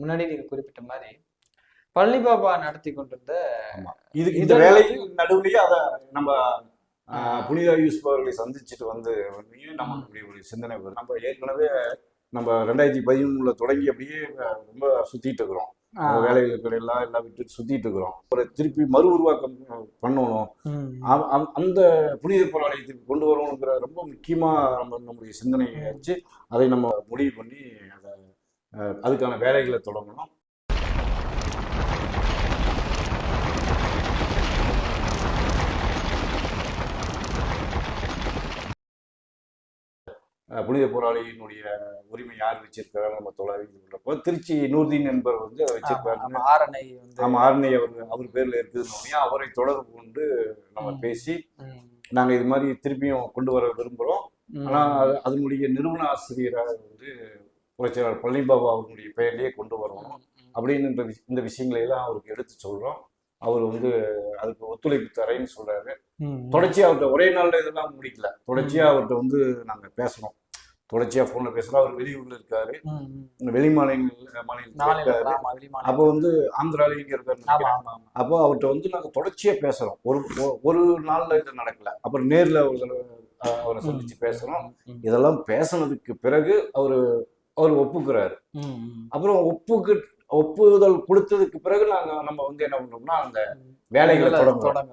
முன்னாடி நீங்க குறிப்பிட்ட மாதிரி பழனி பாபா நடத்தி கொண்டிருந்த இது இந்த வேலையில் நடுவுலயே அத நம்ம புனித யூசுப் அவர்களை சந்திச்சுட்டு வந்து நமக்கு இப்படி ஒரு சிந்தனை வருது. நம்ம ஏற்கனவே நம்ம ரெண்டாயிரத்தி பதிமூணுல தொடங்கி அப்படியே ரொம்ப சுத்திட்டு இருக்கிறோம். வேலைகளுக்கு எல்லாம் எல்லாம் விட்டு சுத்திட்டு இருக்கிறோம். ஒரு திருப்பி மறு உருவாக்கம் பண்ணணும். அந்த புனித போராலயத்துக்கு கொண்டு வரணுங்கிற ரொம்ப முக்கியமா நம்ம நம்முடைய சிந்தனையை வச்சு அதை நம்ம முடிவு பண்ணி அதுக்கான வேலைகளை தொடங்கணும் புனித போராளியினுடைய உரிமை யார் வச்சிருக்காங்க நம்ம தொழில் திருச்சி நூர்தீன் என்பவர் வந்து வச்சிருக்காரு ஆரணை ஆமா ஆர்னி அவர் அவர் பேர்ல இருக்குதுன்னு அவரை தொடர்பு கொண்டு நம்ம. பேசி. நாங்க இது மாதிரி திருப்பியும் கொண்டு வர விரும்புறோம். ஆனா அது அதனுடைய நிறுவன ஆசிரியராக வந்து புரட்சியாளர் பழனிபாபா அவர்களுடைய பெயர்லயே கொண்டு வரணும் அப்படின்னு இந்த விஷ- இந்த விஷயங்களை எல்லாம் அவருக்கு எடுத்து சொல்றோம். அவர் வந்து அதுக்கு ஒத்துழைப்பு தரேன்னு சொல்றாரு. ம். தொடர்ச்சியா அவர்கிட்ட ஒரே நாள்ல இதெல்லாம் முடிக்கல. தொடர்ச்சியா அவர்கிட்ட வந்து நாங்க பேசணும் தொடர்ச்சியா போன்ல பேசுறோம். அவர் வெளியூர்ல இருக்காரு. வெளி மாநில மாநிலத்தில். அப்போ வந்து ஆந்திரால இங்க இருக்காரு. அப்போ அவர்கிட்ட வந்து நாங்க தொடர்ச்சியா பேசுறோம். ஒரு ஒரு நாள்ல இது நடக்கல. அப்புறம் நேர்ல ஒரு தடவை, அவரை சந்திச்சு பேசுறோம். ம், இதெல்லாம் பேசுனதுக்கு பிறகு அவரு அவர் ஒப்புக்கிறாரு. அப்புறம் ஒப்புக்கு ஒப்புதல் கொடுத்ததுக்கு பிறகு நாங்க நம்ம வந்து என்ன பண்றோம்னா அந்த வேலைகளை தொடங்குறோம்.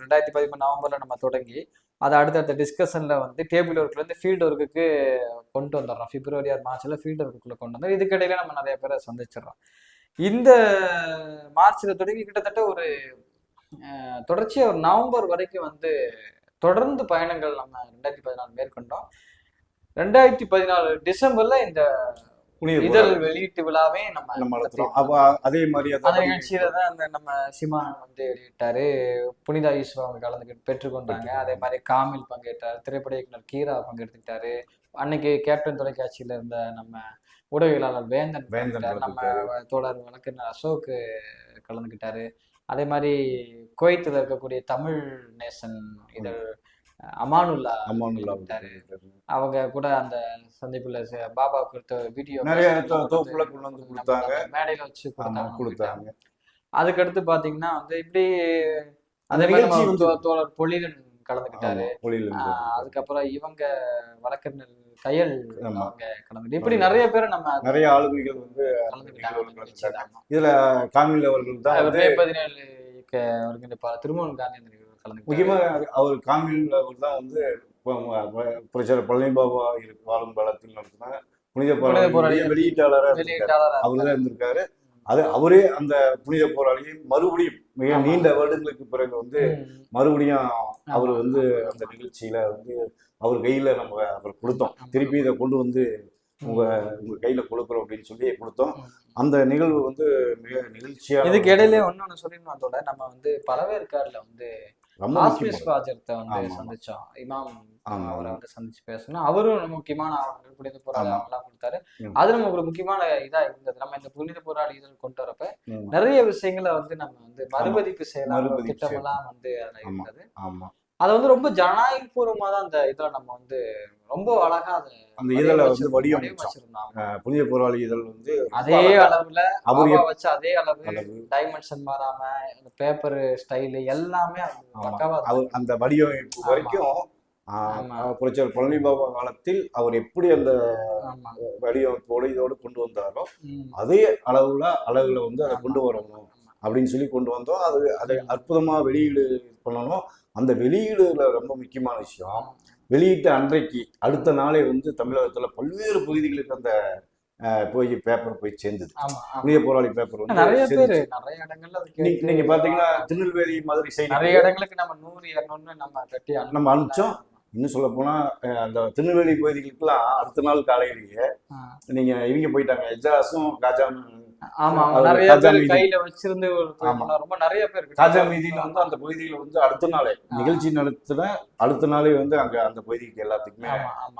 ரெண்டாயிரத்தி பதிமூணு நவம்பர்ல நம்ம தொடங்கி அதை அடுத்தடுத்த டிஸ்கஷன்ல வந்து டேபிள் ஒர்க்ல இருந்து ஃபீல்டு ஒர்க்குக்கு கொண்டு வந்துடுறோம். பிப்ரவரி ஆர் மார்ச்ல ஃபீல்டு ஒர்க்குள்ள கொண்டு வந்து இதுக்கிடையில நம்ம நிறைய பேரை சந்திச்சிடுறோம். இந்த மார்ச்ல தொடங்கி கிட்டத்தட்ட ஒரு அஹ், தொடர்ச்சியா ஒரு நவம்பர் வரைக்கும் வந்து தொடர்ந்து பயணங்கள் நம்ம ரெண்டாயிரத்தி பதினாலு மேற்கொண்டோம். ரெண்டாயிரத்தி பதினாலு டிசம்பர்ல இந்த இதழ் வெளியீட்டு விழாவே நம்ம நம்ம அதே மாதிரி அந்த நிகழ்ச்சியில தான் அந்த நம்ம சிமான் வந்து வெளியிட்டாரு. புனிதா ஈஸ்வரா அவங்க கலந்துக்கிட்டு பெற்றுக்கொண்டாங்க. அதே மாதிரி காமில் பங்கேற்றாரு திரைப்பட இயக்குனர் கீரா பங்கெடுத்துக்கிட்டாரு. அன்னைக்கு கேப்டன் தொலைக்காட்சியில இருந்த நம்ம ஊடகவியலாளர் வேந்தன் வேந்தன். நம்ம தோழர் வழக்கறிஞர் அசோக் கலந்துக்கிட்டாரு. அதே மாதிரி குவைத்தில் இருக்கக்கூடிய தமிழ் நேசன் இதழ் அமானுல்லா கலந்துக்கிட்டாரு. அவங்க கூட அந்த சந்திப்புல பாபா கொடுத்த வீடியோ நிறைய தொ- தொகுப்புல கொண்டு வந்து கொடுத்தாங்க. மேடையில வச்சு கொடுத்தாங்க கொடுத்தாங்க. அதுக்கடுத்து பாத்தீங்கன்னா வந்து இப்படி அந்த நிகழ்ச்சி தோழர் பொழிலன் கலந்துக்கிட்டாரு. அதுக்கப்புறம் இவங்க வழக்கறிஞர் கையல். அவங்க கலந்துக்கிட்டு இப்படி நிறைய பேரை நம்ம நிறைய ஆளுமைகள் வந்து கலந்துக்கிட்டாங்க. இதுல காமில் அவர்கள் தான் பதினேழு ஒருங்கிணைப்பாளர் திருமணம் காந்தி அந்த நிகழ்வுல கலந்துக்கிட்டாரு. முக்கியமா அவர் அவர் தான் வந்து புரட்சியாளர் பழனி பாபா இருக்கு வாழும் காலத்தில் நடத்தின புனித போராளி வெளியீட்டாளராக வெளியீட்டாளர் அவர் தான் இருந்திருக்காரு. அது அவரே அந்த புனித போராளியை மறுபடியும் மிக. நீண்ட வருடங்களுக்கு பிறகு வந்து மறுபடியும் அவர் வந்து அந்த நிகழ்ச்சியில வந்து அவர் கையில நம்ம அவர் கொடுத்தோம். திருப்பி இதை கொண்டு வந்து உங்க உங்க கையில கொடுக்குறோம் அப்படின்னு சொல்லி கொடுத்தோம். அந்த நிகழ்வு வந்து மிக நிகழ்ச்சியா இதுக்கு இடையில ஒன்னொன்னு சொல்லணும் அதோட. நம்ம வந்து பழவேற்காடுல வந்து ரொம்ப ஆஸ்மிஸ் வந்து. சந்திச்சோம் இமாம். அவரை வந்து சந்திச்சு பேசணும் அவரும் முக்கியமான புனித போராளி ஆமா. அவங்களாம் கொடுத்தாரு. அது நமக்கு ஒரு முக்கியமான இதா இருந்தது நம்ம இந்த புனித போராளி இதழ் கொண்டு வரப்ப. நிறைய விஷயங்களை வந்து நம்ம வந்து மறுபதிப்பு செய்யலாம் திட்டமெல்லாம் வந்து அதுல. இருந்தது ஆமா அது வந்து ரொம்ப ஜனநாயக பூர்வமா தான் அந்த இதுல நம்ம வந்து ரொம்ப அழகா அதை அந்த இதழை வந்து வடிவமைச்சிருந்தாங்க. புனித போராளி இதழ் வந்து அதே அளவுல அவர் வச்ச அதே அளவு டைமென்ஷன் மாறாம அந்த பேப்பர் ஸ்டைலு எல்லாமே அந்த வடிவமைப்பு. வரைக்கும். புரட்சியாளர் பழனி பாபா காலத்தில் அவர் எப்படி அந்த. வடிவமைப்போடு இதோடு கொண்டு வந்தாரோ. அதே அளவுல அளவுல வந்து அதை. கொண்டு வரணும். அப்படின்னு சொல்லி கொண்டு வந்தோம். அது அதை அற்புதமா வெளியீடு பண்ணணும். அந்த வெளியீடுல ரொம்ப முக்கியமான விஷயம் வெளியிட்ட அன்றைக்கு அடுத்த நாளே வந்து தமிழகத்துல பல்வேறு பகுதிகளுக்கு அந்த போய் பேப்பர் போய் சேர்ந்தது. புனித போராளி பேப்பர் வந்து நிறைய பேரு. நிறைய இடங்கள்ல அது நீங்க- பாத்தீங்கன்னா திருநெல்வேலி மதுரை சைடு நிறைய இடங்களுக்கு நம்ம நூறு இருநூறு நம்ம கட்டி நம்ம அனுப்பிச்சோம். இன்னும் சொல்ல போனா அந்த திருநெல்வேலி பகுதிகளுக்குலாம் அடுத்த நாள் காலையிலேயே. நீங்க இவங்க போயிட்டாங்க. எஜாஸும் காஜாம் ஆமா நிறைய பேர் மீதி. கையில வச்சிருந்து ஒரு ஆமா. ரொம்ப நிறைய பேர் காஜா மீதியில வந்து அந்த பகுதியில வந்து அடுத்த நாளே நிகழ்ச்சி நடத்தின அடுத்த நாளே வந்து அங்க அந்த பகுதிக்கு எல்லாத்துக்குமே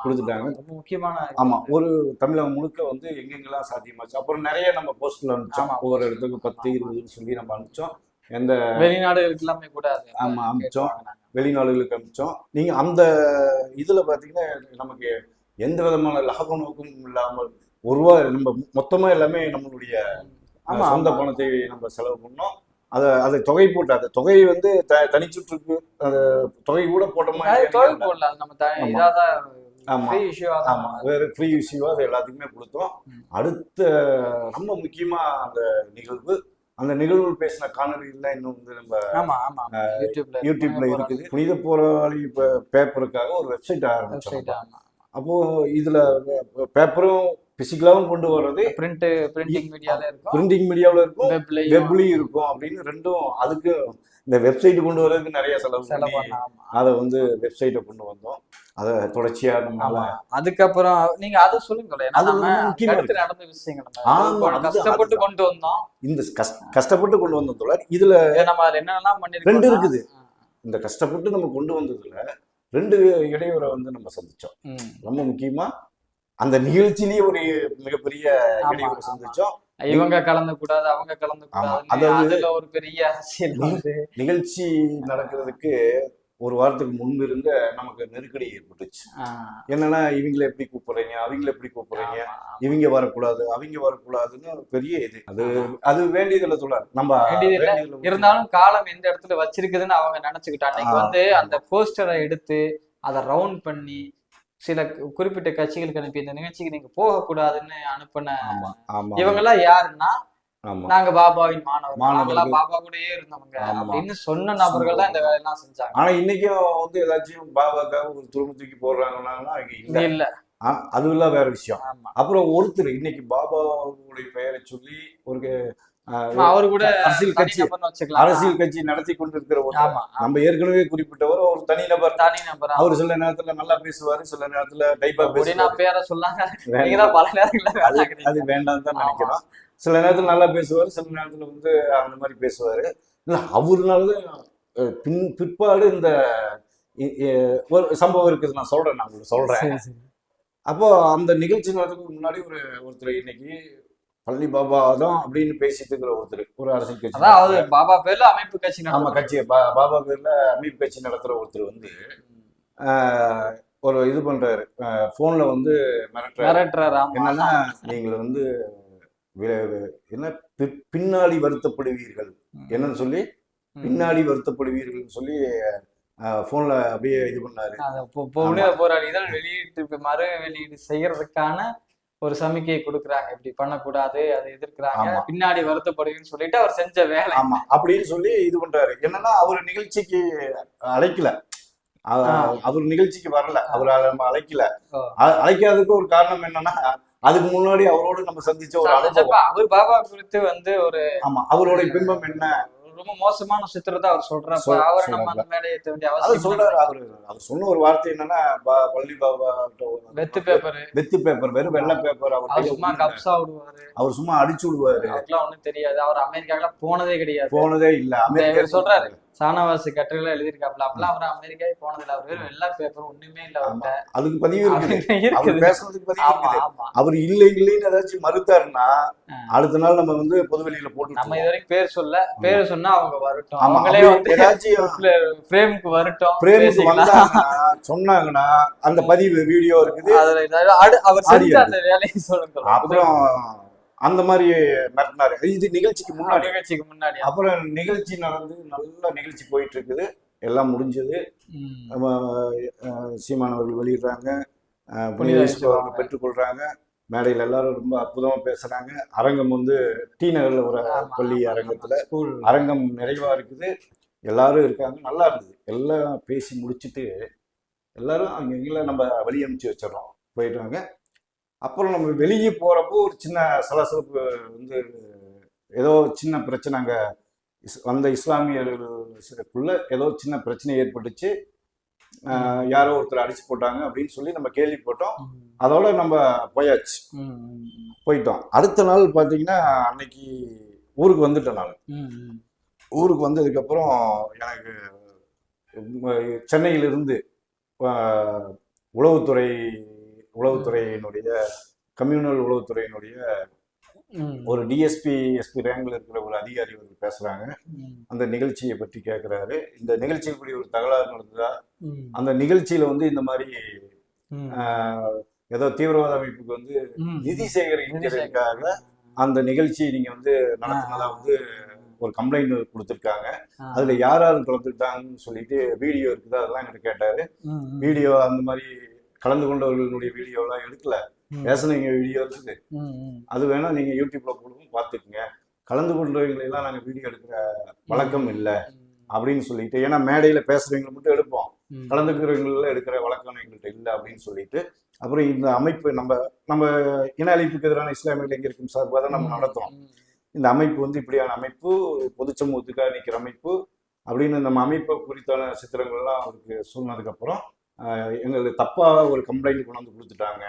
கொடுத்துட்டாங்க. ரொம்ப முக்கியமான. ஆமா ஒரு தமிழகம் முழுக்க வந்து எங்கெங்கெல்லாம் சாத்தியமாச்சு அப்புறம் நிறைய நம்ம போஸ்ட்ல அனுப்பிச்சோம். ஒவ்வொரு இடத்துக்கு பத்து இருபதுன்னு சொல்லி நம்ம அனுப்பிச்சோம் எந்த வெளிநாடுகளுக்கு எல்லாமே கூட ஆமா, அனுப்பிச்சோம். வெளிநாடுகளுக்கு அனுப்பிச்சோம் நீங்க அந்த இதுல பாத்தீங்கன்னா நமக்கு எந்த விதமான லாப நோக்கமும் இல்லாமல் ஒரு ரூபா நம்ம மொத்தமா எல்லாமே நம்மளுடைய ஆமா, சொந்த. பணத்தை நம்ம செலவு பண்ணோம். அதை அதை தொகை போட்டு அந்த தொகையை வந்து த தனிச்சுற்றுக்கு அந்த தொகை கூட போட்டோமா அது இல்லையான்னு தொழில் தெரியல. போடல அது நம்ம. ஃப்ரீ இஷ்யூவா அது எல்லாத்துக்குமே கொடுத்தோம். அடுத்த ரொம்ப முக்கியமா அந்த நிகழ்வு அந்த நிகழ்வு பேசின காணொலிகள்லாம் இன்னும் வந்து நம்ம யூடியூப்ல யூடியூப்ல இருக்குது. புனித போராளி பேப்பருக்காக ஒரு வெப்சைட் ஆரம்பிச்சோம் அப்போ இதுல பேப்பரும் பிசிக்கலாவும் கொண்டு வர்றது. பிரிண்ட் பிரிண்டிங் மீடியால இருக்கும். பிரிண்டிங் மீடியாவில் இருக்கும். வெப்லயும் இருக்கும். அப்படின்னு ரெண்டும் அதுக்கு இந்த வெப்சைட் கொண்டு வர்றதுக்கு நிறைய செலவு செலவு பண்ணி பண்ண அதை வந்து வெப்சைட்டை கொண்டு வந்தோம். அதை தொடர்ச்சியா நம்மளால அதுக்கப்புறம் நீங்க அதை சொல்லுங்க அது நடந்த விஷயங்கள் கஷ்டப்பட்டு. கொண்டு வந்தோம். இந்த கஷ்ட- கஷ்டப்பட்டு கொண்டு வந்த தொடர் இதுல இதை நம்ம என்னென்னலாம் பண்ணிருக்கோம் ரெண்டு இருக்குது. இந்த கஷ்டப்பட்டு நம்ம கொண்டு வந்ததுல ரெண்டு இடையூறை வந்து நம்ம சந்திச்சோம். ரொம்ப முக்கியமா அந்த நிகழ்ச்சியிலேயே ஒரு மிகப்பெரிய இடையூறை. சந்திச்சோம். இவங்க கலந்து கூடாது அவங்க கலந்து கூடாது அதுல ஒரு பெரிய அரசியல் நிகழ்ச்சி நடக்கிறதுக்கு ஒரு வாரத்துக்கு முன்பு இருந்த நமக்கு நெருக்கடி ஏற்பட்டுச்சு. என்னன்னா இவங்களை எப்படி கூப்பிடுறீங்க? அவங்கள எப்படி கூப்பிடுறீங்க. இவங்க வரக்கூடாது அவங்க வரக்கூடாதுன்னு பெரிய இது. அது அது வேண்டியதுல தொடர் நம்ம இருந்தாலும் காலம் எந்த இடத்துல வச்சிருக்குதுன்னு அவங்க நினைச்சுக்கிட்டாங்க. வந்து அந்த போஸ்டரை எடுத்து அதை ரவுண்ட் பண்ணி சில குறிப்பிட்ட கட்சிகளுக்கு அனுப்பி இந்த நிகழ்ச்சிக்கு நீங்க போகக்கூடாதுன்னு அனுப்பின இவங்க எல்லாம் யாருன்னா நாங்க பாபாவின் மாணவர்கள் மாணவர்கள். பாபா கூடயே இருந்தவங்க. அப்படின்னு சொன்ன நபர்கள் தான் இந்த வேலையெல்லாம் செஞ்சாங்க. ஆனா இன்னைக்கும் வந்து ஏதாச்சும் பாபாக்காக ஒரு துரும்பு தூக்கி போடுறாங்கன்னா இல்ல. இல்ல. அதுவெல்லாம் வேற விஷயம். அப்புறம் ஒருத்தர் இன்னைக்கு பாபாவுடைய பெயரை சொல்லி ஒரு அவரு கூட அரசியல் கட்சி அரசியல் கட்சி நடத்தி கொண்டிருக்கிற நம்ம ஏற்கனவே குறிப்பிட்டவர் ஒரு தனி நபர். தனி நபர்? அவர் சில நேரத்துல நல்லா பேசுவாரு சில நேரத்துல டைப்பா பேசுவாரு. பேரை சொல்லாங்க பல நேரங்கள்ல அது வேண்டாம் தான். நினைக்கிறோம். சில நேரத்துல நல்லா பேசுவாரு சில நேரத்துல வந்து அந்த மாதிரி பேசுவாரு. இல்ல அவருனாலதான் பின் பிற்பாடு இந்த ஒரு சம்பவம் இருக்குது. நான் சொல்றேன் நான் உங்களுக்கு சொல்றேன். அப்போ அந்த நிகழ்ச்சி நடக்கிறதுக்கு முன்னாடி ஒரு ஒருத்தர் இன்னைக்கு பழனி பாபா தான் அப்படின்னு பேசிட்டு இருக்கிற ஒருத்தர் ஒரு அரசியல் கட்சி அதான் அவர் பாபா பேர்ல அமைப்பு கட்சி நடத்துறாங்க. கட்சி பாபா பேர்ல அமைப்பு கட்சி நடத்துற ஒருத்தர் வந்து ஒரு இது பண்றாரு. போன்ல வந்து மிரட்டுறாரு. என்னன்னா நீங்கள் வந்து என்ன பின்னாடி வருத்தப்படுவீர்கள். என்னன்னு சொல்லி. பின்னாடி வருத்தப்படுவீர்கள் சொல்லி போன்ல அப்படியே இது பண்ணாரு. அது பொ- பொ- புனித போராளிகள் வெளியீட்டு மறு வெளியீடு செய்யறதுக்கான ஒரு சமிக்கையை கொடுக்குறாங்க. இப்படி பண்ணக்கூடாது அதை எதிர்க்கிறாங்க. பின்னாடி வருத்தப்படுவீங்கன்னு சொல்லிட்டு அவர் செஞ்ச வேலை. ஆமா. அப்படின்னு சொல்லி இது பண்றாரு. என்னன்னா அவர் நிகழ்ச்சிக்கு அழைக்கல. அவர் நிகழ்ச்சிக்கு வரல. அவர் நம்ம அழைக்கல. அழைக்காததுக்கு ஒரு காரணம் என்னன்னா அதுக்கு முன்னாடி அவரோடு நம்ம சந்திச்ச ஒரு அவர் பாபா குறித்து வந்து ஒரு ஆமா. அவருடைய பிம்பம் என்ன? ரொம்ப மோசமான சித்திரத்தை அவர் சொல்றப்ப சொல்- அவரை நம்ம. அந்த மேலே ஏற்ற வேண்டிய அவசியம் சொல்றாரு. அவரு அவர் சொன்ன ஒரு வார்த்தை என்னன்னா ப- பள்ளி பாபா வெத்து பேப்பர். வெத்து பேப்பர் வெறும் வெள்ளை பேப்பர் அவர் சும்மா கப்ஸா விடுவாரு. அவர் சும்மா அடிச்சு விடுவாரு. அவருக்குலாம் ஒண்ணும் தெரியாது. அவர் அமெரிக்காக்கெல்லாம் போனதே கிடையாது. போனதே இல்ல. அமெரிக்கா சொல்றாரு. சானவாசி கட்டுரையில எழுதியிருக்காப்ல அப்பெல்லாம் அவர் அமெரிக்காவே போனது இல்ல அவர் வெறும் எல்லா பேப்பர் ஒண்ணுமே இல்ல அவர்கிட்ட. அதுக்கு பதிவு இருக்குது. பேசுறதுக்கு பதிவு இருக்குது. அவர் இல்லை இல்லைன்னு ஏதாச்சும் மறுத்தாருன்னா. அடுத்த நாள் நம்ம வந்து பொதுவெளியில போட்டு நம்ம இது வரைக்கும் பேர் சொல்ல பேர் சொன்னா அவங்க வரட்டும். அவங்களே வந்து ஏதாச்சும் பிரேமுக்கு வரட்டும். பிரேமுக்கு சொன்னாங்கன்னா அந்த பதிவு வீடியோ இருக்குது. அதுல அவர் செஞ்ச அந்த வேலையை சொல்லுங்க. அப்புறம் அந்த மாதிரி மிரட்டினாரு இது நிகழ்ச்சிக்கு முன்னாடி. நிகழ்ச்சிக்கு முன்னாடி. அப்புறம் நிகழ்ச்சி நடந்து நல்ல நிகழ்ச்சி போயிட்டு இருக்குது எல்லாம் முடிஞ்சது. சீமான் அவர்கள் வெளியிடுறாங்க. புனித. பெற்றுக்கொள்றாங்க. மேடையில் எல்லாரும் ரொம்ப அற்புதமா பேசுறாங்க. அரங்கம் வந்து டி நகர்ல ஒரு பள்ளி அரங்கத்துல. அரங்கம் நிறைவா இருக்குது. எல்லாரும் இருக்காங்க. நல்லா இருந்தது. எல்லாம் பேசி முடிச்சிட்டு எல்லாரும் அங்க எங்களை நம்ம வழி அனுப்பிச்சு வச்சிடறோம். போயிட்டாங்க அப்புறம் நம்ம வெளியே போறப்போ ஒரு சின்ன சலசலப்பு வந்து ஏதோ சின்ன பிரச்சனை அங்க இஸ்- வந்த இஸ்லாமியர்களுக்குள்ள ஏதோ சின்ன பிரச்சனை ஏற்பட்டுச்சு. யாரோ ஒருத்தர் அடிச்சு போட்டாங்க அப்படின்னு சொல்லி நம்ம கேள்விப்பட்டோம். அதோட நம்ம போயாச்சு. போயிட்டோம். அடுத்த நாள் பார்த்தீங்கன்னா அன்னைக்கு ஊருக்கு வந்துட்டேன் நான். ஊருக்கு வந்ததுக்கப்புறம் எனக்கு சென்னையிலிருந்து உளவுத்துறை உளவுத்துறையினுடைய கம்யூனல் உளவுத்துறையினுடைய ஒரு டிஎஸ்பி எஸ்பி ரேங்கில் இருக்கிற ஒரு அதிகாரி வந்து பேசுறாங்க. அந்த நிகழ்ச்சியை பற்றி கேட்குறாரு இந்த நிகழ்ச்சிக்கு இப்படி ஒரு தகராறு நடந்ததா அந்த நிகழ்ச்சியில வந்து இந்த மாதிரி ஏதோ தீவிரவாத அமைப்புக்கு வந்து. நிதி சேகரிக்கிறதுக்காக. அந்த நிகழ்ச்சி நீங்க வந்து நடத்தினதா வந்து ஒரு கம்ப்ளைண்ட் கொடுத்துருக்காங்க. அதுல யார் யார் கலந்துட்டாங்கன்னு சொல்லிட்டு வீடியோ இருக்குது? அதெல்லாம் என்கிட்ட கேட்டாரு. வீடியோ அந்த மாதிரி கலந்து கொண்டவர்களுடைய வீடியோ எல்லாம் எடுக்கல. பேசுனவங்க வீடியோ இருக்குது. அது வேணா நீங்க யூடியூப்ல போடுவோம் பார்த்துக்குங்க கலந்து கொண்டவங்களை எல்லாம் நாங்க வீடியோ எடுக்கிற வழக்கம் இல்லை அப்படின்னு சொல்லிட்டு ஏன்னா மேடையில பேசுறவங்களை மட்டும் எடுப்போம். கலந்துக்கிறவங்கள எடுக்கிற வழக்கம் எங்கள்கிட்ட இல்லை அப்படின்னு சொல்லிட்டு அப்புறம் இந்த அமைப்பு நம்ம நம்ம இன அழிப்புக்கு எதிரான இஸ்லாமிய இளைஞருக்கும் சார்பாக தான் நம்ம. நடத்துறோம். இந்த அமைப்பு வந்து இப்படியான அமைப்பு பொது சமூகத்துக்காக நிற்கிற அமைப்பு அப்படின்னு நம்ம அமைப்பை குறித்தான சித்திரங்கள்லாம் அவருக்கு சொன்னதுக்கப்புறம் எங்களுக்கு தப்பா ஒரு கம்ப்ளைண்ட் கொண்டு வந்து கொடுத்துட்டாங்க.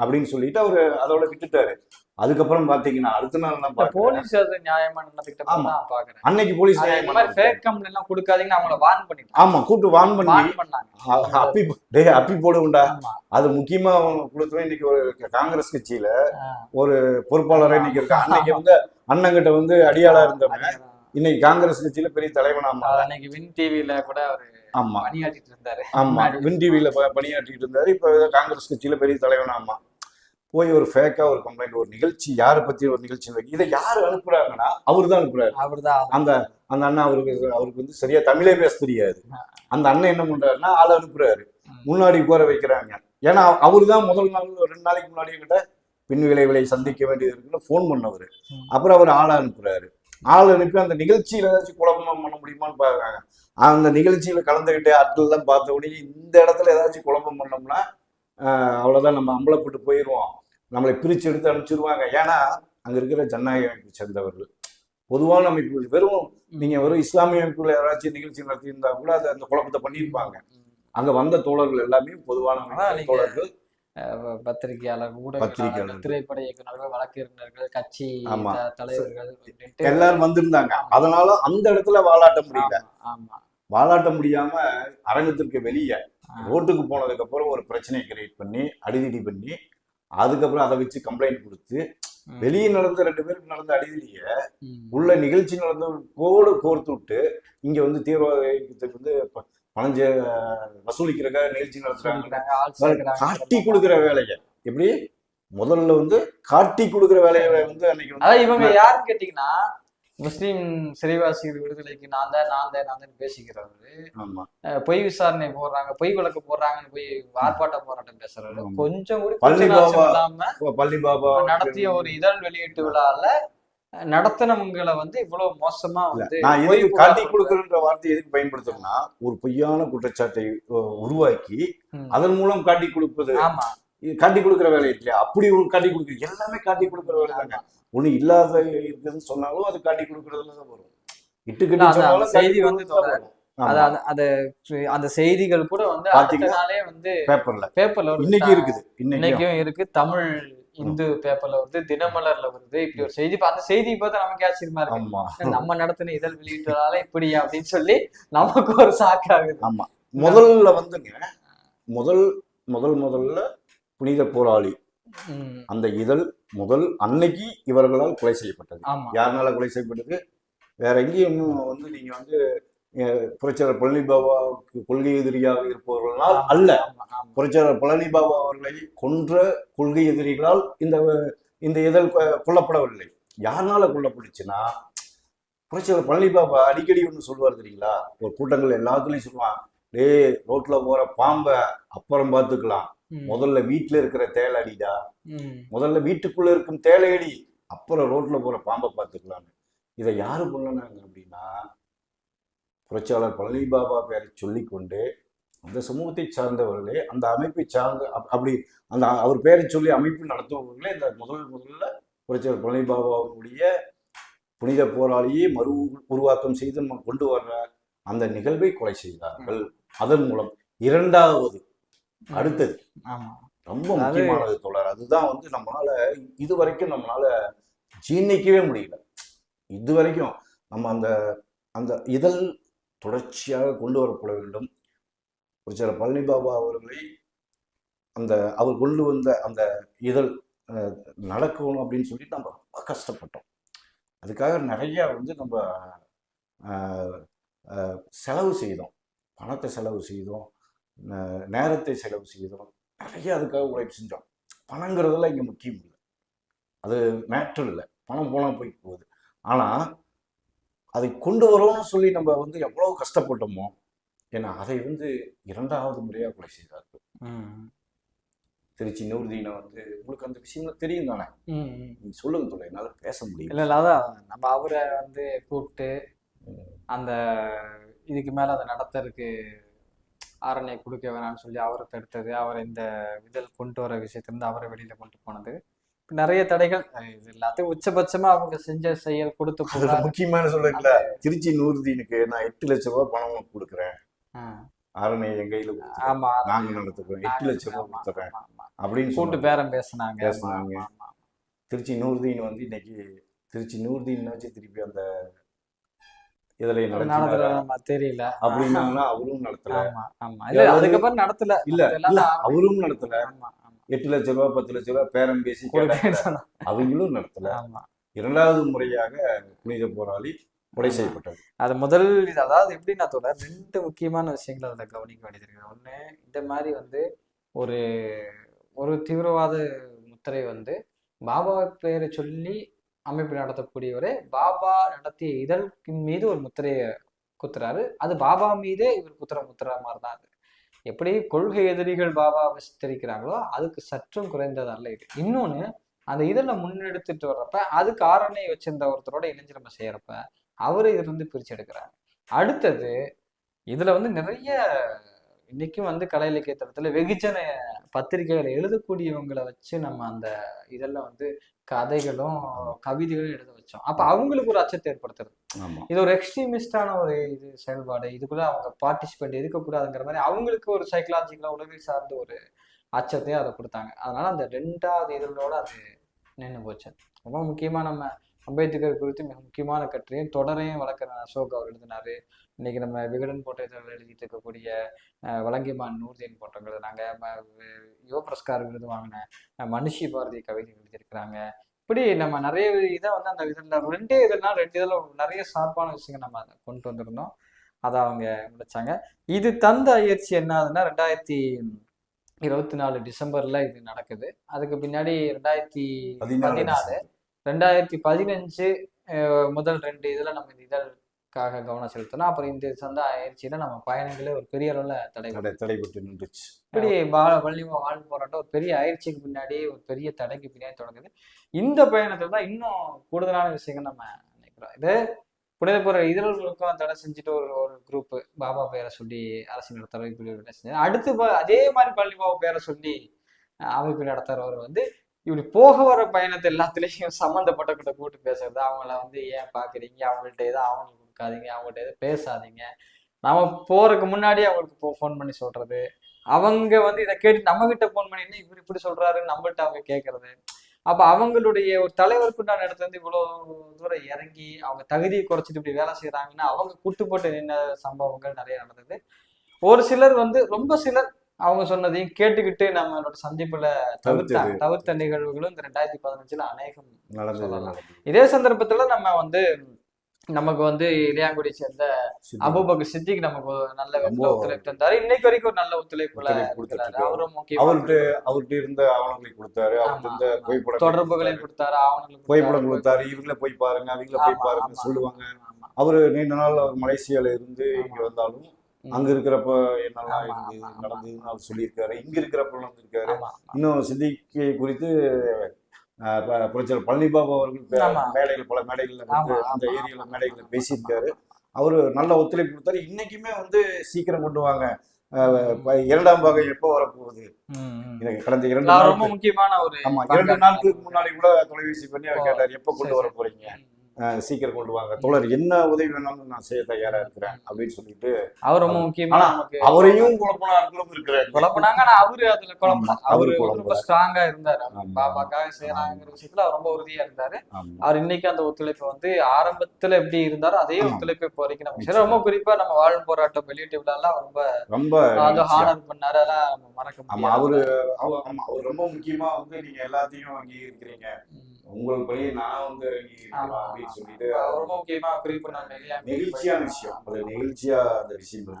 அப்படின்னு சொல்லிட்டு அவரு அதோட விட்டுட்டாரு அதுக்கப்புறம் பாத்தீங்கன்னா அடுத்த நாள் பார்க்கிறேன். போலீஸ் அது நியாயமா நடந்துக்கிட்ட ஆமா. பாக்குறேன் அன்னைக்கு போலீஸ் நியாயமா மாதிரி ஃபேக் கம்ப்ளைண்ட் எல்லாம் கொடுக்காதீங்கன்னு அவங்கள வார்ன் பண்ணிட்டாங்க ஆமா கூப்பிட்டு வான் பண்ணி வார்ன் பண்ணாங்க அப்பி டேய் அப்பி போடுவோம்டா அது முக்கியமா அவங்க கொடுத்தவன் இன்னைக்கு ஒரு காங்கிரஸ் கட்சியில ஆ. பொறுப்பாளரா இன்னைக்கு இருக்கா அன்னைக்கு வந்து அண்ணங்கிட்ட வந்து அடியாளா இருந்தவன் அதேதான். இன்னைக்கு காங்கிரஸ் கட்சியில பெரிய தலைவனாமா அவர் அன்னைக்கு வின் டிவில கூட அவரு ஆமா. பணியாற்றிட்டு இருந்தாரு ஆமா. வின் டிவியில பணியாற்றிட்டு இருந்தாரு இப்ப காங்கிரஸ் கட்சியில பெரிய தலைவனாமா போய் ஒரு ஃபேக்கா ஒரு கம்ப்ளைண்ட் ஒரு நிகழ்ச்சி யாரை பத்தி ஒரு நிகழ்ச்சி இதை யாரு அனுப்புறாங்கன்னா அவரு தான் அனுப்புறாரு. அவர்தான் அந்த அந்த அண்ணன் அவருக்கு அவருக்கு வந்து சரியா தமிழே பேச தெரியாது. அந்த அண்ணன் என்ன பண்றாருன்னா ஆள் அனுப்புறாரு. முன்னாடி உட்கார வைக்கிறாங்க. ஏன்னா அவரு தான் முதல் நாள் ரெண்டு நாளைக்கு முன்னாடி கிட்ட பின் விளைவுகளை சந்திக்க வேண்டியது இருக்குன்னு ஃபோன் பண்ணவர். அப்புறம் அவர் ஆளை அனுப்புறாரு. ஆள் அனுப்பி அந்த நிகழ்ச்சியில ஏதாச்சும் குழப்பம் பண்ண முடியுமான்னு பாக்குறாங்க. அந்த நிகழ்ச்சியில கலந்துக்கிட்டு ஆட்கள்லாம் பார்த்த உடனே இந்த இடத்துல ஏதாச்சும் குழப்பம் பண்ணோம்னா ஆஹ், அவ்வளவுதான் நம்ம அம்பலப்பட்டு போயிடுவோம் நம்மளை பிரிச்சு எடுத்து அனுப்பிச்சிருவாங்க. ஏன்னா அங்க இருக்கிற ஜனநாயக அமைப்பை சேர்ந்தவர்கள். பொதுவான அமைப்பு. வெறும் நீங்க வெறும் இஸ்லாமிய அமைப்புல யாராச்சும் நிகழ்ச்சி நடத்தியிருந்தா கூட அது அந்த குழப்பத்தை பண்ணியிருப்பாங்க. அங்க வந்த தோழர்கள் எல்லாமே பொதுவான தோழர்கள் பத்திரிகையாளர். ஊடகங்கள் திரைப்பட இயக்குநர்கள் வழக்கறிஞர்கள் கட்சி தலைவர்கள் எல்லாரும் வந்திருந்தாங்க. அதனால அந்த இடத்துல வாலாட்ட முடியல. ஆமா. வாலாட்ட முடியாம அரங்கத்திற்கு வெளியே. ரோட்டுக்கு போனதுக்கு அப்புறம் ஒரு பிரச்சனையை கிரியேட் பண்ணி அடிதடி பண்ணி அதுக்கப்புறம் அதை வச்சு கம்ப்ளைண்ட் கொடுத்து. வெளியே நடந்த ரெண்டு பேருக்கு நடந்த அடிதடிய. உள்ள நிகழ்ச்சி நடந்த கோடு கோர்த்து விட்டு இங்க வந்து தீவிரவாத இயக்கத்துக்கு வந்து ப- பணம் ஜெ- வசூலிக்கிறதுக்காக நிகழ்ச்சி நடத்துறாங்க. காட்டி கொடுக்குற வேலையை எப்படி முதல்ல வந்து காட்டி கொடுக்குற வேலையை வந்து அன்னைக்கு இவங்க யாருன்னு கேட்டீங்கன்னா முஸ்லீம் சிறைவாசிகள் விடுதலைக்கு நான் தான் நான் தான் நான் தான் பேசிக்கிறவரு பொய் விசாரணை போடுறாங்க பொய் வழக்கு போடுறாங்கன்னு போய் ஆர்ப்பாட்ட போராட்டம் பேசுறாரு. கொஞ்சம் கூட பள்ளி பாபா நடத்திய ஒரு இதழ் வெளியீட்டு விழால நடத்தினவங்களை வந்து இவ்வளவு மோசமா வந்து நான் புகார் காட்டி கொடுக்க- கொடுக்குறன்ற வார்த்தையை எதுக்கு பயன்படுத்துறேன்னா ஒரு பொய்யான குற்றச்சாட்டை உருவாக்கி. அதன் மூலம் காட்டி கொடுப்பது. ஆமா. காட்டி கொடுக்குற வேலை இல்லையா? அப்படி ஒரு காட்டி கொடுக்குறது எல்லாமே காட்டி கொடுக்குற வேலை தாங்க ஒண்ணு இல்லாத இருக்குதுன்னு சொன்னாலும் அது காட்டி கொடுக்கறதுல தான் வரும். இட்டுக்கட்டி செய்தி வந்து. அந்த- அந்த செய்திகள் கூட வந்து அடுத்த வந்து பேப்பர்ல. பேப்பர்ல. இன்னைக்கு இருக்குது இன்னைக்கு இன்னைக்கும் இருக்கு. தமிழ் இந்து பேப்பர்ல வருது தினமலர்ல வருது. இப்படி ஒரு செய்தி. அந்த செய்தி பார்த்தா நமக்கு ஆச்சரியமா இருக்கு. நம்ம நடத்தின இதழ் வெளியிட்டதால இப்படியா அப்படின்னு சொல்லி நமக்கு ஒரு சாக்காகுது ஆமா. முதல்ல வந்துங்க முதல் முதல் முதல்ல புனித போராளி அந்த இதழ் முதல் அன்னைக்கு இவர்களால் கொலை செய்யப்பட்டது. யாருனால கொலை செய்யப்பட்டது? வேற எங்கேயும் வந்து நீங்க வந்து புரட்சியாளர் பழனி பாபாவுக்கு கொள்கை எதிரியாக இருப்பவர்களால் அல்ல. புரட்சியாளர் பழனி பாபா அவர்களை கொன்ற கொள்கை எதிரிகளால் இந்த இந்த இதழ் கொல்லப்படவில்லை. யாருனால கொல்லப்பட்டுச்சுன்னா புரட்சியாளர் பழனி பாபா அடிக்கடி ஒன்று சொல்லுவார் தெரியுங்களா? ஒரு கூட்டங்கள் எல்லாத்துலயும் சொல்லுவான் டேய் ரோட்ல போற பாம்பை அப்புறம் பார்த்துக்கலாம். ம், முதல்ல வீட்டுல இருக்கிற தேலை அடிடா ம், முதல்ல வீட்டுக்குள்ள இருக்கும் தேலையடி. அப்புறம் ரோட்ல போற பாம்பை பார்த்துக்கலான்னு இதை யாரு பண்ணனாங்க அப்படின்னா புரட்சியாளர் பழனி பாபா பேரை சொல்லிக்கொண்டு அந்த சமூகத்தை சார்ந்தவர்களே அந்த அமைப்பை சார்ந்த அப்- அப்படி அந்த அவர் பேரை சொல்லி அமைப்பு நடத்துபவர்களே இந்த முதல் முதல்ல புரட்சியாளர் பழனி பாபாவுடைய புனித போராளியை மறு உருவாக்கம் செய்து நம்ம கொண்டு வர்ற அந்த நிகழ்வை கொலை செய்தார்கள். அதன் மூலம் இரண்டாவது அடுத்தது. ரொம்ப முக்கியமானது தொடர் அதுதான் வந்து நம்மளால இது வரைக்கும் நம்மளால ஜீர்ணிக்கவே முடியல. இது வரைக்கும் நம்ம அந்த அந்த இதழ் தொடர்ச்சியாக கொண்டு வரப்பட வேண்டும். ஒரு சில பழனி பாபா அவர்களை அந்த அவர் கொண்டு வந்த அந்த இதழ் நடக்கணும் அப்படின்னு சொல்லிட்டு நம்ம ரொம்ப கஷ்டப்பட்டோம். அதுக்காக நிறைய வந்து நம்ம செலவு செய்தோம். பணத்தை செலவு செய்தோம். நேரத்தை செலவு செய்தோம். நிறைய அதுக்காக உழைப்பு செஞ்சோம். பணங்கிறதெல்லாம் இங்கே முக்கியம் இல்லை. அது மேட்ரு இல்லை. பணம் போனால் போய் போகுது. ஆனால் அதை கொண்டு வரோம்னு சொல்லி நம்ம வந்து எவ்வளோ கஷ்டப்பட்டோமோ ஏன்னா அதை வந்து இரண்டாவது முறையாக கொலை செய்தார்கள். திருச்சி நூர்தீனை வந்து உங்களுக்கு அந்த விஷயங்கள் தெரியும் தானே. நீங்க சொல்லுங்க தோலை என்னால் பேச இல்ல இல்ல அதான். நம்ம அவரை வந்து கூப்பிட்டு அந்த இதுக்கு மேல அதை நடத்துறதுக்கு ஆரணியை கொடுக்க வேணாம்னு சொல்லி அவரை தடுத்தது அவரை இந்த இதில் கொண்டு வர விஷயத்திலிருந்து அவரை வெளியில கொண்டு போனது. நிறைய தடைகள் இது எல்லாத்தையும் உச்சபட்சமா அவங்க செஞ்ச செயல் கொடுத்து முக்கியமான சொல்லுங்களா திருச்சி நூர்தீனுக்கு நான் எட்டு லட்ச ரூபாய் பணம் கொடுக்குறேன். ஆரணை என் கையில. ஆமா நாங்க நடத்துக்கிறோம் எட்டு லட்ச ரூபாய் கொடுத்துறேன். அப்படின்னு கூட்டு. பேரம் பேசுனாங்க. பேசுனாங்க. திருச்சி நூர்தீன் வந்து இன்னைக்கு திருச்சி நூர்தீன் வச்சு திருப்பி அந்த இதுல தெரியல. அப்படின்னா அவரும் நடத்தல. ஆமா அதுக்கப்புறம் நடத்தல. இல்ல அவரும் நடத்தல. எட்டு லட்ச ரூபாய் பத்து லட்ச ரூபாய் பேரம் பேசி. அவங்களும் நடத்தல. ஆமா. இரண்டாவது முறையாக புனித போராளி கொலை செய்யப்பட்டது. அது முதல் அதாவது எப்படி நான் சொல்ல ரெண்டு முக்கியமான விஷயங்கள் அதில் கவனிக்க வேண்டியது இருக்கு ஒன்று இந்த மாதிரி வந்து ஒரு ஒரு தீவிரவாத முத்திரை வந்து பாபா பெயரை சொல்லி அமைப்பு நடத்தக்கூடியவர் பாபா நடத்திய இதழ்கின் மீது ஒரு முத்திரையை குத்துறாரு. அது பாபா மீதே இவர் குத்துற மாதிரி தான் அது. எப்படி கொள்கை எதிரிகள் பாபாவை சித்தரிக்கிறாங்களோ அதுக்கு சற்றும் குறைந்ததல்ல இது. இன்னொன்று அந்த இதழில் முன்னெடுத்துட்டு வர்றப்ப அதுக்கு ஆரணை வச்சிருந்த ஒருத்தரோட இணைஞ்சு நம்ம செய்யறப்ப அவரு இதுல இருந்து பிரிச்சு எடுக்கிறாங்க அடுத்தது இதுல வந்து நிறைய இன்னைக்கும் வந்து கலை இலக்கிய தளத்துல வெகுஜன பத்திரிகைகளை எழுதக்கூடியவங்களை வச்சு நம்ம அந்த இதெல்லாம் வந்து கதைகளும் கவிதைகளும் எழுத வச்சோம். அப்ப அவங்களுக்கு ஒரு அச்சத்தை ஏற்படுத்துறது. இது ஒரு எக்ஸ்ட்ரீமிஸ்டான ஒரு இது செயல்பாடு. இதுக்குள்ள அவங்க பார்ட்டிசிபேட் இருக்கக்கூடாதுங்கிற மாதிரி அவங்களுக்கு ஒரு சைக்கலாஜிக்கலா உளவியல் சார்ந்த ஒரு அச்சத்தையும் அதை கொடுத்தாங்க. அதனால அந்த ரெண்டாவது இதழோட அது நின்று போச்சு. ரொம்ப முக்கியமா நம்ம அம்பேத்கர் குறித்து மிக முக்கியமான கட்டுரையும் தொடரையும் வளர்க்குற அசோக் அவர் எழுதினாரு. இன்னைக்கு நம்ம விகடன் போட்ட இதழில் எழுதிட்டு இருக்கக்கூடிய வலங்கிமான் நூர்தீன் போட்டவங்க எழுதுனாங்க யுவ புரஸ்கார் விருது வாங்கின மனுஷி பாரதி கவிதை எழுதியிருக்கிறாங்க. இப்படி நம்ம நிறைய இதை வந்து அந்த இதழில் ரெண்டே இதழ்னா ரெண்டு இதில் நிறைய சார்பான விஷயங்கள் நம்ம அதை கொண்டு வந்திருந்தோம். அதை அவங்க முடிச்சாங்க. இது தந்த அயற்சி என்ன ஆகுதுன்னா ரெண்டாயிரத்தி இருபத்தி நாலு டிசம்பர்ல இது நடக்குது. அதுக்கு பின்னாடி ரெண்டாயிரத்தி பதினாலு ரெண்டாயிரத்தி பதினஞ்சு முதல் ரெண்டு இதுல நம்ம இந்த இதழுக்காக கவனம் செலுத்தணும். அப்புறம் இந்த சந்த அயற்சியில நம்ம பயணங்களே ஒரு பெரிய அளவுல தடை தடை தடைபட்டு நின்றுச்சு. இப்படி பால வள்ளி வாழ் போராட்டம் ஒரு பெரிய அயற்சிக்கு பின்னாடி ஒரு பெரிய தடைக்கு பின்னாடி தொடங்குது. இந்த பயணத்துல தான் இன்னும் கூடுதலான விஷயங்கள் நம்ம நினைக்கிறோம். இது புனித போற இதழ்களுக்கும் தடை செஞ்சுட்டு ஒரு ஒரு குரூப் பாபா பேரை சொல்லி அரசு நடத்துற இப்படி செஞ்சு அடுத்து அதே மாதிரி பள்ளி பாபா பேரை சொல்லி அமைப்பு நடத்துறவர் வந்து இப்படி போக வர பயணத்தை எல்லாத்துலேயும் சம்மந்தப்பட்ட கூட்டு பேசுறது அவங்கள வந்து ஏன் பார்க்குறீங்க அவங்கள்ட்ட எதோ அவங்களுக்கு கொடுக்காதீங்க அவங்கள்ட்ட எதுவும் பேசாதீங்க. நம்ம போறதுக்கு முன்னாடி அவங்களுக்கு ஃபோன் பண்ணி சொல்றது. அவங்க வந்து இதை கேட்டு நம்ம கிட்ட ஃபோன் பண்ணி என்ன இவர் இப்படி சொல்றாரு? நம்மள்ட்ட அவங்க கேட்கறது அப்ப அவங்களுடைய ஒரு தலைவருக்குண்டான இடத்துல இருந்து இவ்வளவு தூரம் இறங்கி அவங்க தகுதியை குறைச்சிட்டு இப்படி வேலை செய்யறாங்கன்னா அவங்க கூட்டு போட்டு நின்ன சம்பவங்கள் நிறைய நடந்தது. ஒரு சிலர் வந்து ரொம்ப சிலர் அவங்க சொன்னதையும் கேட்டுக்கிட்டு நம்மளோட சந்திப்புல தவிர்த்தாங்க தவிர்த்த நிகழ்வுகளும் இந்த ரெண்டாயிரத்தி பதினஞ்சுல அநேகம். இதே சந்தர்ப்பத்துல நம்ம வந்து நமக்கு வந்து இளையாங்குடி சேர்ந்த அபுபக்கர் சித்திக் நமக்கு நல்ல ஒத்துழைப்பு தந்தாரு இன்னைக்கு வரைக்கும் ஒரு நல்ல ஒத்துழைப்புல இருக்காரு. அவரும் அவர்கிட்ட அவர்கிட்ட இருந்த ஆவணங்களை கொடுத்தாரு அவர்கிட்ட ஆமா, இருந்த. புகைப்படம் தொடர்புகளையும் கொடுத்தாரு ஆவணங்கள் புகைப்படம் கொடுத்தாரு இவங்கள போய் பாருங்க அவங்கள போய் பாருங்க சொல்லுவாங்க. அவரு நீண்ட நாள் அவர் மலேசியால இருந்து இங்க. வந்தாலும். அங்க இருக்கிறப்ப என்னெல்லாம் ஆமா, இருந்து ஆமா, ஆமா. நடந்ததுன்னு அவர் சொல்லியிருக்காரு. இங்க இருக்கிறப்ப நடந்திருக்காரு. இன்னும் சித்திகை குறித்து புரட்சியாளர் பழனிபாபு அவர்கள். மேடைகள் பல மேடைகள்ல வந்து அந்த ஏரியால மேடைகள்ல பேசியிருக்காரு. அவரு நல்ல ஒத்துழைப்பு கொடுத்தாரு. இன்னைக்குமே வந்து சீக்கிரம் கொண்டு வாங்க. இரண்டாம் பாகம் எப்போ வரப்போகுது? கடந்த இரண்டு ரொம்ப முக்கியமான ஒரு ஆமா. இரண்டு நாட்களுக்கு முன்னாடி கூட தொலைபேசி பண்ணி அவர் கேட்டார் எப்போ கொண்டு வர. போறீங்க சீக்கிரம் கொண்டு வாங்க தோழர் என்ன உதவி வேணாலும் நான் செய்ய தயாரா இருக்கிறேன் அப்படின்னு சொல்லிட்டு அவர் ரொம்ப முக்கியமா ஆனா, நமக்கு அவரையும் குழப்பனார்களும் இருக்கிறார் குழப்பினாங்க ஆனா அவரு அதுல குழப்பல ஆமா, அவரு ரொம்ப. ஸ்ட்ராங்கா இருந்தாரு அவர் ஆமா. பாபாக்காக செய்யறாங்கிற விஷயத்துல அவர் ரொம்ப உறுதியா இருந்தாரு. அவர் இன்னைக்கு அந்த ஒத்துழைப்பு வந்து ஆரம்பத்துல எப்படி இருந்தாரோ அதே. ஒத்துழைப்பு இப்போ வரைக்கும் நம்ம. ரொம்ப குறிப்பா நம்ம வாழும் போராட்டம் வெளியீட்டு விழாலாம் ரொம்ப ரொம்ப அது. ஹானர் பண்ணாரு அதெல்லாம் நம்ம மறக்க ஆமா முடியாது அவரு அவர் ரொம்ப முக்கியமா வந்து நீங்க எல்லாத்தையும் அங்கீகரிக்கிறீங்க. உங்கள் படி நான் வந்து அப்படின்னு. சொல்லிட்டு ரொம்ப முக்கியமா நெகிழ்ச்சியான விஷயம் அது நெகிழ்ச்சியா அந்த விஷயம்